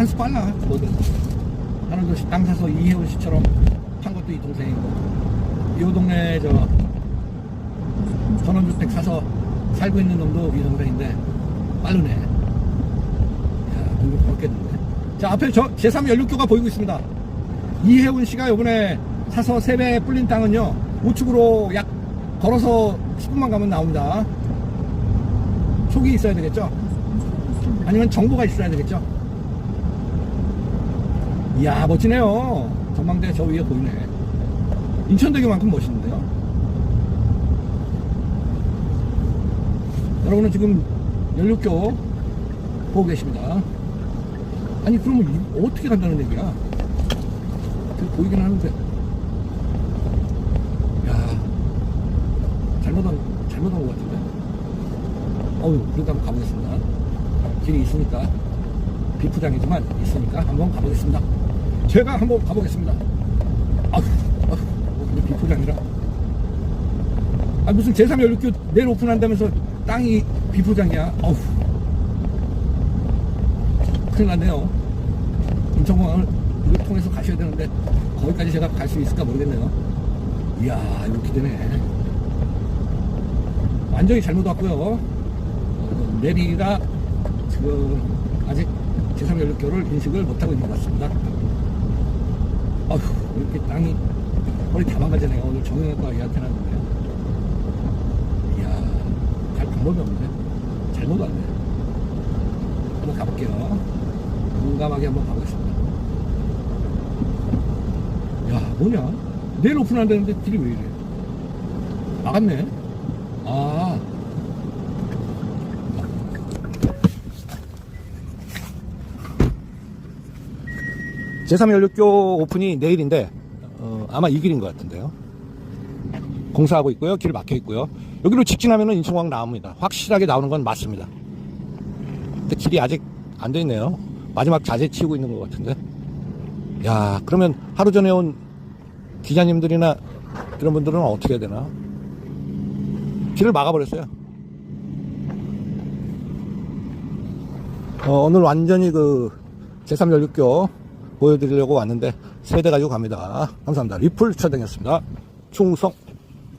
한 수 빨라. 뭐든. 하는 도시 땅 사서 이혜원 씨처럼 판 것도 이 동생이고. 이 동네 저 전원주택 사서 살고 있는 놈도 이 동생인데 빠르네. 야 이거 그렇겠는데. 자 앞에 저 제3 연륙교가 보이고 있습니다. 이혜원 씨가 요번에 사서 세배 불린 땅은요 우측으로 약 걸어서 10분만 가면 나옵니다. 촉이 있어야 되겠죠? 아니면 정보가 있어야 되겠죠 이야 멋지네요. 전망대 저 위에 보이네. 인천대교만큼 멋있는데요? 여러분은 지금 연륙교 보고 계십니다. 아니 그러면 이- 어떻게 간다는 얘기야? 그 보이긴 하는데. 야 잘못한 잘못한 것 같은데? 어우 그래도 한번 가보겠습니다. 길이 있으니까. 비프장이지만 있으니까 한번 가보겠습니다 제가 한번 가보겠습니다. 아휴 아휴 뭐 근데 비프장이라. 아 무슨 제3 연luc교 내일 오픈한다면서 땅이 비포장이야? 어휴. 큰일 났네요. 인천공항을 통해서 가셔야 되는데 거기까지 제가 갈 수 있을까 모르겠네요. 이야 이거 기대네. 완전히 잘못 왔고요. 어, 내리가 지금 아직 제3연luc교를 인식을 못하고 있는 것 같습니다 어휴 이렇게 땅이 거의 다 망가지네요. 오늘 정형외과 예약해 놨는데요 이야 갈 방법이 없네. 잘못 왔네. 한번 가볼게요. 용감하게 한번 가보겠습니다. 야 뭐냐? 내일 오픈한다는데 길이 왜 이래? 막았네. 아 제3연luc교 오픈이 내일인데 어, 아마 이 길인 것 같은데요. 공사하고 있고요. 길 막혀 있고요. 여기로 직진하면 인천공항 나옵니다. 확실하게 나오는 건 맞습니다. 근데 길이 아직 안 돼 있네요. 마지막 자재 치우고 있는 것 같은데. 야 그러면 하루 전에 온 기자님들이나 이런 분들은 어떻게 해야 되나? 길을 막아버렸어요. 어, 오늘 완전히 그 제3연luc교 보여드리려고 왔는데 세대 가지고 갑니다. 감사합니다. 리플 차등이었습니다. 충성